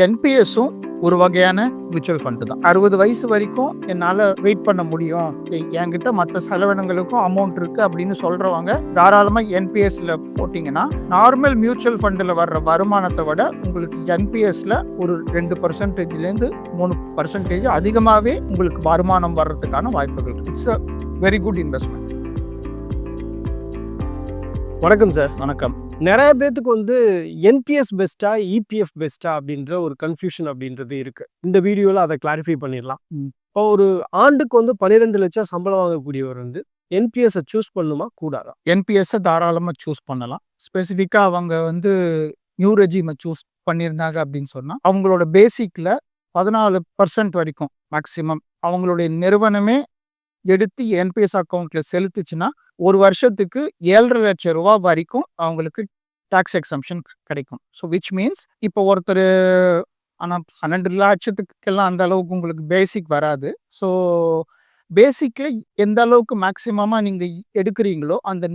என்பிஎஸும் ஒரு வகையான mutual fund தான். அறுபது வயசு வரைக்கும் என்னால் வெயிட் பண்ண முடியும். என்கிட்ட மற்ற செலவினங்களுக்கும் அமௌண்ட் இருக்கு அப்படின்னு சொல்றவங்க தாராளமாக என்பிஎஸ்ல போட்டிங்கன்னா நார்மல் மியூச்சுவல் ஃபண்டில் வர்ற வருமானத்தை விட உங்களுக்கு என்பிஎஸ்ல ஒரு ரெண்டு பர்சன்டேஜ்லேருந்து மூணு பர்சன்டேஜ் அதிகமாகவே உங்களுக்கு வருமானம் வர்றதுக்கான வாய்ப்புகள் it's a very good investment வணக்கம் சார் வணக்கம். நிறைய பேத்துக்கு வந்து என்பிஎஸ் பெஸ்ட்டா இபிஎஃப் பெஸ்ட்டா அப்படின்ற ஒரு கன்ஃபியூஷன் அப்படின்றது இருக்கு. இந்த வீடியோவில் அதை கிளாரிஃபை பண்ணிடலாம். இப்போ ஒரு ஆண்டுக்கு வந்து பன்னிரெண்டு லட்சம் சம்பளம் வாங்கக்கூடியவர் வந்து என்பிஎஸ்ஸை சூஸ் பண்ணுமா கூடாதா? என்பிஎஸ்ஸை தாராளமாக சூஸ் பண்ணலாம். ஸ்பெசிஃபிக்காக அவங்க வந்து நியூ ரெஜிமை சூஸ் பண்ணியிருந்தாங்க அப்படின்னு சொன்னால் அவங்களோட பேசிக்கில் பதினாலு பர்சன்ட் வரைக்கும் மேக்ஸிமம் அவங்களுடைய நிறுவனமே எடுத்து என்பிஎஸ் அக்கௌண்ட்டில் செலுத்துச்சுன்னா ஒரு வருஷத்துக்கு ஏழரை லட்சம் ரூபா வரைக்கும் அவங்களுக்கு டேக்ஸ் எக்ஸம்ஷன் கிடைக்கும். ஸோ விச் மீன்ஸ் இப்போ ஒருத்தர் ஆனால் பன்னெண்டு லட்சத்துக்கெல்லாம் அந்த அளவுக்கு உங்களுக்கு பேசிக் வராது. ஸோ பேசிக்கில் எந்த அளவுக்கு மேக்சிமமாக நீங்கள் எடுக்கிறீங்களோ அந்த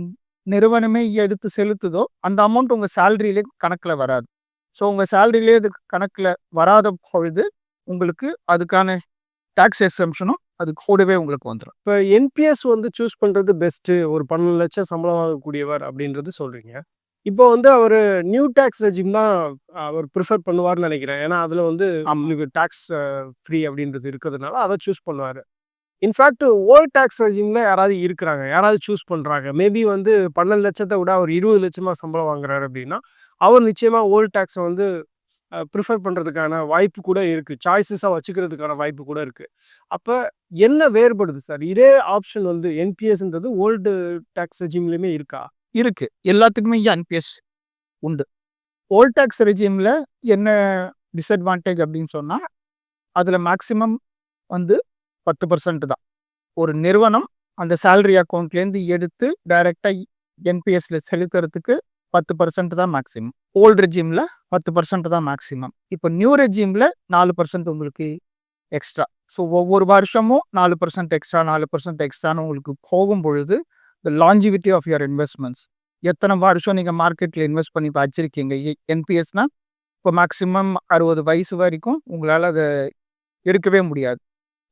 நிறுவனமே எடுத்து செலுத்துதோ அந்த அமௌண்ட் உங்கள் சேலரியிலே கணக்கில் வராது. ஸோ உங்கள் சேலரியிலே அது கணக்கில் வராத பொழுது உங்களுக்கு அதுக்கான டேக்ஸ் எக்ஸம்ஷனும் அது கூடவே உங்களுக்கு வந்துடும் இப்போ என்பிஎஸ் வந்து சூஸ் பண்ணுறது பெஸ்ட்டு ஒரு பன்னெண்டு லட்சம் சம்பளம் வாங்கக்கூடியவர் அப்படின்றது சொல்கிறீங்க இப்போ வந்து அவர் நியூ டேக்ஸ் ரெஜிம் தான் அவர் ப்ரிஃபர் பண்ணுவார்னு நினைக்கிறேன். ஏன்னா அதில் வந்து அவங்களுக்கு டேக்ஸ் ஃப்ரீ அப்படின்றது இருக்கிறதுனால அதை சூஸ் பண்ணுவார். இன்ஃபேக்ட் ஓல்ட் டேக்ஸ் ரெஜிமில் யாராவது இருக்கிறாங்க யாராவது சூஸ் பண்ணுறாங்க மேபி வந்து பன்னெண்டு லட்சத்தை விட அவர் இருபது லட்சமாக சம்பளம் வாங்குறாரு அப்படின்னா அவர் நிச்சயமாக ஓல்ட் டேக்ஸை வந்து ப்ரிஃபர் பண்ணுறதுக்கான வாய்ப்பு கூட இருக்குது சாய்ஸஸாக வச்சுக்கிறதுக்கான வாய்ப்பு கூட இருக்குது அப்போ என்ன வேறுபடுது சார் இதே ஆப்ஷன் வந்து என்பிஎஸ்ன்றது ஓல்டு டேக்ஸ் ரெஜிம்லேயுமே இருக்கா? இருக்குது எல்லாத்துக்குமே என்பிஎஸ் உண்டு. ஓல்ட் டேக்ஸ் ரெஜிமில் என்ன டிஸ்அட்வான்டேஜ் அப்படின்னு சொன்னால் அதில் மேக்ஸிமம் வந்து பத்து பர்சன்ட் தான். ஒரு நிறுவனம் அந்த சேலரி அக்கௌண்ட்லேருந்து எடுத்து டைரெக்டாக என்பிஎஸ்ல செலுத்துறதுக்கு பத்து பர்சன்ட் தான் மேக்ஸிமம் ஓல்டு ரெஜிமில் பத்து பர்சன்ட் தான் மேக்ஸிமம் இப்போ நியூ ரெஜிமில் நாலு பர்சன்ட் உங்களுக்கு எக்ஸ்ட்ரா ஸோ ஒவ்வொரு வருஷமும் நாலு பர்சன்ட் எக்ஸ்ட்ரா நாலு பர்சன்ட் எக்ஸ்ட்ரான்னு உங்களுக்கு போகும் பொழுது the longevity of your investments எத்தனை வருஷம் நீங்கள் மார்க்கெட்டில் இன்வெஸ்ட் பண்ணி வச்சிருக்கீங்க? என்பிஎஸ்னால் இப்போ மேக்ஸிமம் அறுபது வயசு வரைக்கும் உங்களால் அதை எடுக்கவே முடியாது.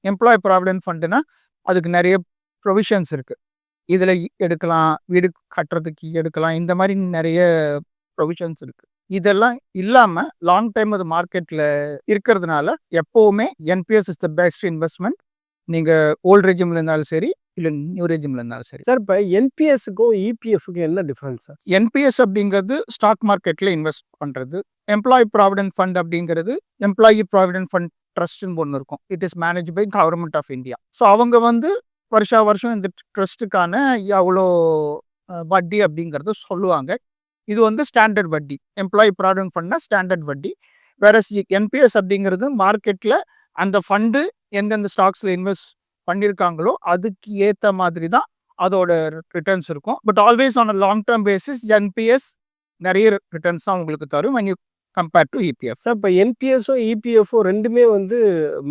எம்ப்ளாய் ப்ராவிடென்ட் ஃபண்டுனா அதுக்கு நிறைய ப்ரொவிஷன்ஸ் இருக்குது இதில் எடுக்கலாம். வீடு கட்டுறதுக்கு எடுக்கலாம். இந்த மாதிரி நிறைய ப்ரொவிஷன்ஸ் இருக்குது இதெல்லாம் இல்லாமல் லாங் டைம் அது மார்க்கெட்டில் இருக்கிறதுனால எப்போவுமே NPS is the best investment நீங்கள் ஓல்ட் ரெஜிமில் இருந்தாலும் சரி இல்லை நியூ ரெஜிமில் இருந்தாலும் சரி. சார் இப்போ என்பிஎஸ்க்கும் இபிஎஃப்க்கும் என்ன டிஃப்ரென்ஸ் சார்? என்பிஎஸ் அப்படிங்கிறது ஸ்டாக் மார்க்கெட்டில் இன்வெஸ்ட் பண்ணுறது எம்ப்ளாயி ப்ராவிடென்ட் ஃபண்ட் அப்படிங்கிறது எம்ப்ளாயி ப்ராவிடென்ட் ஃபண்ட் ட்ரஸ்ட்னு ஒன்று இருக்கும். It is manage by government of India so அவங்க வந்து வருஷா வருஷம் இந்த ட்ரஸ்ட்டுக்கான எவ்வளோ வட்டி அப்படிங்கிறத சொல்லுவாங்க. இது வந்து ஸ்டாண்டர்ட் வட்டி. எம்ப்ளாயி ப்ராவிடன்ட் ஃபண்ட்னா ஸ்டாண்டர்ட் வட்டி. வேற என்பிஎஸ் அப்படிங்கிறது மார்க்கெட்டில் அந்த ஃபண்டு எந்தெந்த ஸ்டாக்ஸில் இன்வெஸ்ட் பண்ணியிருக்காங்களோ அதுக்கு ஏற்ற மாதிரி தான் அதோட ரிட்டர்ன்ஸ் இருக்கும். But always on a long term basis NPS நிறைய ரிட்டர்ன்ஸ் தான் உங்களுக்கு தரும். And you compare to EPF sir இப்போ என்பிஎஸும் இபிஎஃப்ஓ ரெண்டுமே வந்து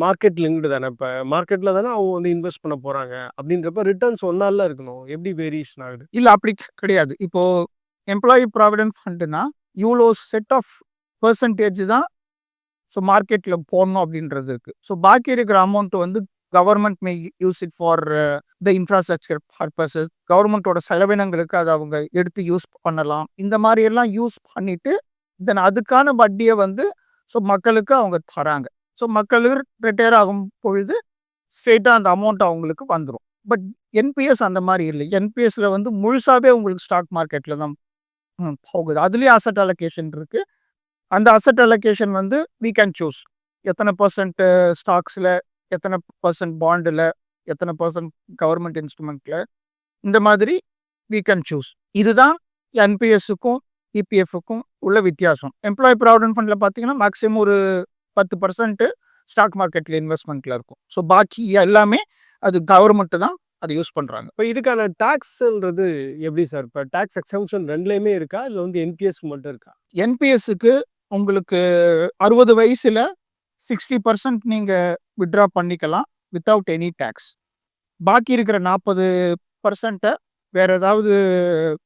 மார்க்கெட் லிங்க்டு தானே. இப்போ மார்க்கெட்டில் தானே அவங்க வந்து இன்வெஸ்ட் பண்ண போகிறாங்க அப்படின்றப்ப ரிட்டர்ன்ஸ் ஒன்னால இருக்கணும். எப்படி வேரியேஷன் ஆகுது? இல்லை அப்படி கிடையாது. இப்போ எம்ப்ளாயி ப்ராவிடென்ட் ஃபண்டுனா இவ்வளோ செட் ஆஃப் பர்சன்டேஜ் தான் ஸோ மார்க்கெட்டில் போடணும் அப்படின்றது இருக்கு. ஸோ பாக்கி இருக்கிற அமௌண்ட் வந்து government may use it for the infrastructure purposes கவர்மெண்ட்டோட செலவினங்களுக்கு அதை அவங்க எடுத்து யூஸ் பண்ணலாம். இந்த மாதிரி எல்லாம் யூஸ் பண்ணிட்டு தென் அதுக்கான வட்டியை வந்து ஸோ மக்களுக்கு அவங்க தராங்க. ஸோ மக்கள் ரிட்டையர் ஆகும் பொழுது ஸ்ட்ரெயிட்டாக அந்த அமௌண்ட் அவங்களுக்கு வந்துடும் பட் என்பிஎஸ் அந்த மாதிரி இல்லை. என்பிஎஸ்ல வந்து முழுசாகவே உங்களுக்கு ஸ்டாக் மார்க்கெட்டில் தான் போகுது. அதுலேயும் அசட் அலோகேஷன் இருக்குது அந்த அசட் அலோகேஷன் வந்து we கேன் சூஸ் எத்தனை பர்சன்ட் ஸ்டாக்ஸில் எத்தனை பர்சன்ட் பாண்டில் எத்தனை பர்சன்ட் கவர்மெண்ட் இன்ஸ்ட்ருமெண்ட்டில் இந்த மாதிரி we கேன் சூஸ் இதுதான் என்பிஎஸ்ஸுக்கும் இபிஎஃப்க்கும் உள்ள வித்தியாசம். எம்ப்ளாயி ப்ராவிடென்ட் ஃபண்டில் பார்த்தீங்கன்னா மேக்ஸிமம் ஒரு பத்து பர்சன்ட் ஸ்டாக் மார்க்கெட்டில் இன்வெஸ்ட்மெண்ட்டில் இருக்கும். ஸோ பாக்கி எல்லாமே அது கவர்மெண்ட்டு தான் அதை யூஸ் பண்ணுறாங்க இப்போ இதுக்கான டேக்ஸ்ன்றது எப்படி சார் இப்போ டேக்ஸ் எக்ஸம்ஷன் ரெண்டுலேயுமே இருக்கா? இல்லை வந்து என்பிஎஸ்க்கு மட்டும் இருக்கா? என்பிஎஸ்க்கு உங்களுக்கு அறுபது வயசுல சிக்ஸ்டி பர்சன்ட் நீங்கள் வித்ட்ரா பண்ணிக்கலாம் வித்தவுட் எனி டேக்ஸ் பாக்கி இருக்கிற நாற்பது பர்சன்ட்டை வேற ஏதாவது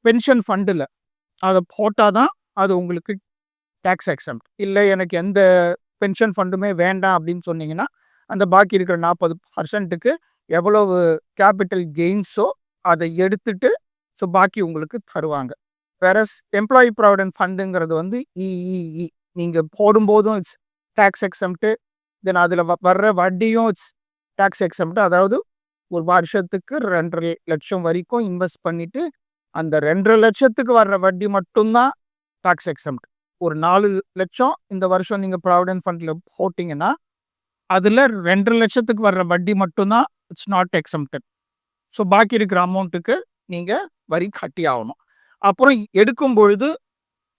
பென்ஷன் ஃபண்டில் அதை போட்டால் தான் அது உங்களுக்கு டேக்ஸ் எக்ஸம்ட் இல்லை எனக்கு எந்த பென்ஷன் ஃபண்டுமே வேண்டாம் அப்படின்னு சொன்னீங்கன்னா அந்த பாக்கி இருக்கிற நாற்பது பர்சன்ட்டுக்கு எவ்வளவு கேபிட்டல் கெயின்ஸோ அதை எடுத்துட்டு ஸோ பாக்கி உங்களுக்கு தருவாங்க. வேற எம்ப்ளாயி ப்ராவிடன்ட் ஃபண்டுங்கிறது வந்து இஇஇ நீங்கள் போடும்போதும் இட்ஸ் டேக்ஸ் எக்ஸம்ட்டு தென் அதில் வர்ற வட்டியும் இட்ஸ் டேக்ஸ் எக்ஸம்ட்டு அதாவது ஒரு வருஷத்துக்கு ரெண்டரை லட்சம் வரைக்கும் இன்வெஸ்ட் பண்ணிவிட்டு அந்த ரெண்டரை லட்சத்துக்கு வர்ற வட்டி மட்டும்தான் டாக்ஸ் எக்ஸம்ட் ஒரு நாலு லட்சம் இந்த வருஷம் நீங்கள் ப்ராவிடன்ட் ஃபண்டில் போட்டிங்கன்னா அதில் ரெண்டரை லட்சத்துக்கு வர்ற வட்டி மட்டும்தான் இட்ஸ் நாட் எக்ஸம்டட் ஸோ பாக்கி இருக்கிற அமௌண்ட்டுக்கு நீங்கள் வரி கட்டி ஆகணும். அப்புறம் எடுக்கும் பொழுது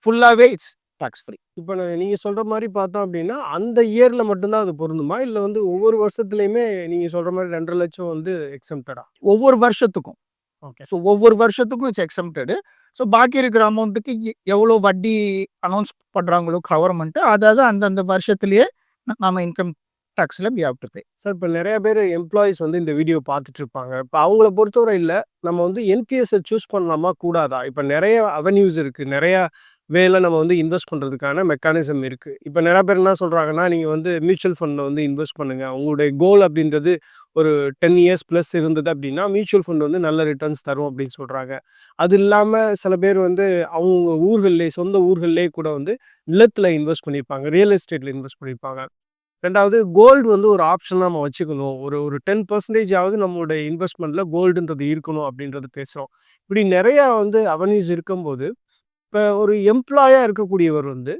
ஃபுல்லாகவே இட்ஸ் டாக்ஸ் ஃப்ரீ இப்போ நீங்க சொல்ற மாதிரி பார்த்தோம் அப்படின்னா அந்த இயர்ல மட்டும்தான் அது பொருந்துமா? இல்ல வந்து ஒவ்வொரு வருஷத்துலயுமே நீங்க சொல்ற மாதிரி ரெண்டரை லட்சம் வந்து எக்ஸம்டடா ஒவ்வொரு வருஷத்துக்கும். ஓகே. ஸோ ஒவ்வொரு வருஷத்துக்கும் இட்ஸ் எக்ஸம்டடு ஸோ பாக்கி இருக்கிற அமௌண்ட்டுக்கு எவ்வளோ வட்டி அனௌன்ஸ் பண்ணுறாங்களோ கவர்மெண்ட்டு அதாவது அந்தந்த வருஷத்துலேயே நம்ம income டேக்ஸில் be have to pay sir இப்போ நிறைய பேர் எம்ப்ளாயிஸ் வந்து இந்த வீடியோ பார்த்துட்டு இருப்பாங்க இப்போ அவங்கள பொறுத்தவரை இல்லை நம்ம வந்து என்பிஎஸ்ஸை சூஸ் பண்ணலாமா கூடாதா? இப்போ நிறைய அவென்யூஸ் இருக்குது நிறையா வேல நம்ம வந்து இன்வெஸ்ட் பண்ணுறதுக்கான மெக்கானிசம் இருக்குது இப்போ நிறைய பேர் என்ன சொல்கிறாங்கன்னா நீங்கள் வந்து மியூச்சுவல் ஃபண்டில் வந்து இன்வெஸ்ட் பண்ணுங்கள் உங்களுடைய கோல் அப்படின்றது ஒரு டென் இயர்ஸ் ப்ளஸ் இருந்தது அப்படின்னா மியூச்சுவல் ஃபண்ட் வந்து நல்ல ரிட்டர்ன்ஸ் தரும் அப்படின்னு சொல்கிறாங்க அது இல்லாமல் சில பேர் வந்து அவங்க ஊர்கள்லே சொந்த ஊர்கள்லே கூட வந்து நிலத்தில் இன்வெஸ்ட் பண்ணியிருப்பாங்க. ரியல் எஸ்டேட்டில் இன்வெஸ்ட் பண்ணியிருப்பாங்க. ரெண்டாவது கோல்டு வந்து ஒரு ஆப்ஷன் நம்ம வச்சுக்கணும். ஒரு ஒரு டென் பர்சன்டேஜ் ஆகுது நம்மளுடைய இன்வெஸ்ட்மெண்ட்டில் கோல்டுன்றது இருக்கணும் அப்படின்றது பேசுகிறோம் இப்படி நிறையா வந்து அவென்யூஸ் இருக்கும்போது இப்போ ஒரு எம்ப்ளாயாக இருக்கக்கூடியவர் வந்து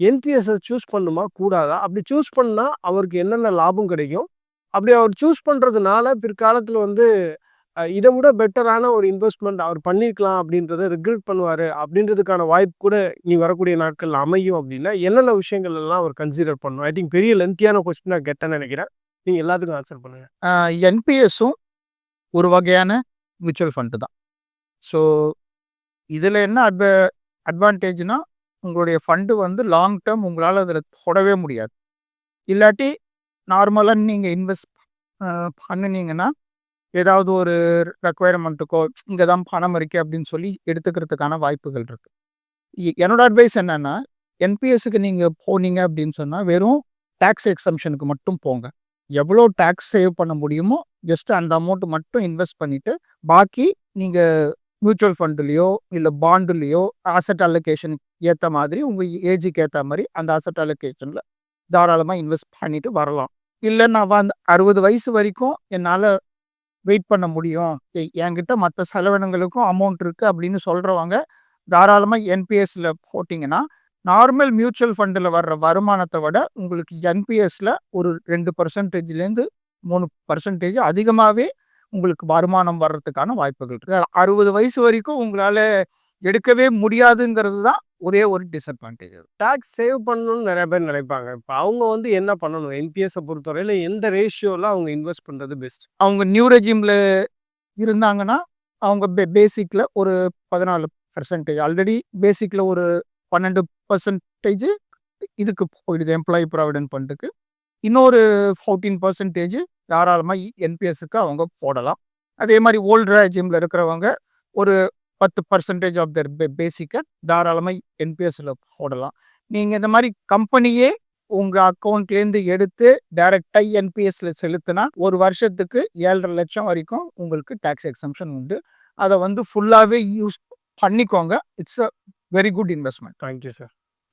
என்பிஎஸ்ஸை சூஸ் பண்ணுமா? கூடாதா? அப்படி சூஸ் பண்ணால் அவருக்கு என்னென்ன லாபம் கிடைக்கும்? அப்படி அவர் சூஸ் பண்ணுறதுனால பிற்காலத்தில் வந்து இதை விட பெட்டரான ஒரு இன்வெஸ்ட்மெண்ட் அவர் பண்ணியிருக்கலாம் அப்படின்றத ரிக்ரெட் பண்ணுவார். அப்படின்றதுக்கான வாய்ப்பு கூட நீ வரக்கூடிய நாட்கள் அமையும் அப்படின்னா என்னென்ன விஷயங்கள் எல்லாம் அவர் கன்சிடர் பண்ணும் ஐ திங்க் பெரிய லென்த்தியான ஆகினாக கெட்டேன்னு நினைக்கிறேன். நீங்கள் எல்லாத்துக்கும் ஆன்சர் பண்ணுங்கள் என்பிஎஸும் ஒரு வகையான மியூச்சுவல் ஃபண்டு தான். ஸோ இதில் என்ன அட்வ அட்வான்டேஜ்னா உங்களுடைய ஃபண்டு வந்து லாங் டேர்ம் உங்களால் அதில் தொடவே முடியாது. இல்லாட்டி நார்மலாக நீங்கள் இன்வெஸ்ட் பண்ணினீங்கன்னா ஏதாவது ஒரு ரெக்குவயர்மெண்ட்டுக்கோ இங்கே தான் பணம் இருக்கு அப்படின்னு சொல்லி எடுத்துக்கிறதுக்கான வாய்ப்புகள் இருக்குது என்னோட அட்வைஸ் என்னென்னா என்பிஎஸ்க்கு நீங்கள் போனீங்க அப்படின்னு சொன்னால் வெறும் டேக்ஸ் எக்ஸம்ஷனுக்கு மட்டும் போங்க. எவ்வளோ டேக்ஸ் சேவ் பண்ண முடியுமோ ஜஸ்ட் அந்த அமௌண்ட் மட்டும் இன்வெஸ்ட் பண்ணிவிட்டு பாக்கி நீங்கள் மியூச்சுவல் ஃபண்டுலேயோ இல்லை பாண்டுலேயோ ஆசட் அலோகேஷனுக்கு ஏற்ற மாதிரி உங்கள் ஏஜுக்கு ஏற்ற மாதிரி அந்த ஆசட் அலோகேஷனில் தாராளமாக இன்வெஸ்ட் பண்ணிட்டு வரலாம். இல்லை நான் வந்து அறுபது வயசு வரைக்கும் என்னால் வெயிட் பண்ண முடியும். என்கிட்ட மற்ற செலவினங்களுக்கும் அமௌண்ட் இருக்குது அப்படின்னு சொல்கிறவங்க தாராளமாக என்பிஎஸில் போட்டிங்கன்னா நார்மல் மியூச்சுவல் ஃபண்டில் வர்ற வருமானத்தை விட உங்களுக்கு என்பிஎஸில் ஒரு ரெண்டு பர்சன்டேஜ்லேருந்து மூணு பர்சன்டேஜ் அதிகமாகவே உங்களுக்கு வருமானம் வர்றதுக்கான வாய்ப்புகள் இருக்கு. அறுபது வயசு வரைக்கும் உங்களால் எடுக்கவே முடியாதுங்கிறது தான் ஒரே ஒரு டிஸ்அட்வான்டேஜ் டேக்ஸ் சேவ் பண்ணணும்னு நிறைய பேர் நினைப்பாங்க. இப்போ அவங்க வந்து என்ன பண்ணணும்? என்பிஎஸ்ஸை பொறுத்தவரையில் எந்த ரேஷியோவில் அவங்க இன்வெஸ்ட் பண்ணுறது பெஸ்ட் அவங்க நியூ ரெஜிமில் இருந்தாங்கன்னா அவங்க பே பேசிக்கில் ஒரு பதினாலு பர்சன்டேஜ் ஆல்ரெடி பேசிக்கில் ஒரு பன்னெண்டு பர்சன்டேஜ் இதுக்கு போயிடுது. எம்ப்ளாயி ப்ராவிடென்ட் ஃபண்டுக்கு இன்னொரு ஃபோர்டீன் பர்சன்டேஜ் தாராளமாக என்பிஎஸ்க்கு அவங்க போடலாம். அதே மாதிரி ஓல்டு ரெஜிமில் இருக்கிறவங்க ஒரு பத்து பர்சன்டேஜ் ஆஃப் தர் பேசிக்கை தாராளமாக என்பிஎஸ்சில் போடலாம். நீங்கள் இந்த மாதிரி கம்பெனியே உங்கள் அக்கௌண்ட்லேருந்து எடுத்து டைரெக்டாக என்பிஎஸ்சில் செலுத்தினா ஒரு வருஷத்துக்கு ஏழரை லட்சம் வரைக்கும் உங்களுக்கு டேக்ஸ் எக்ஸம்ஷன் உண்டு. அதை வந்து ஃபுல்லாகவே யூஸ் பண்ணிக்கோங்க. It's a very good investment thank you sir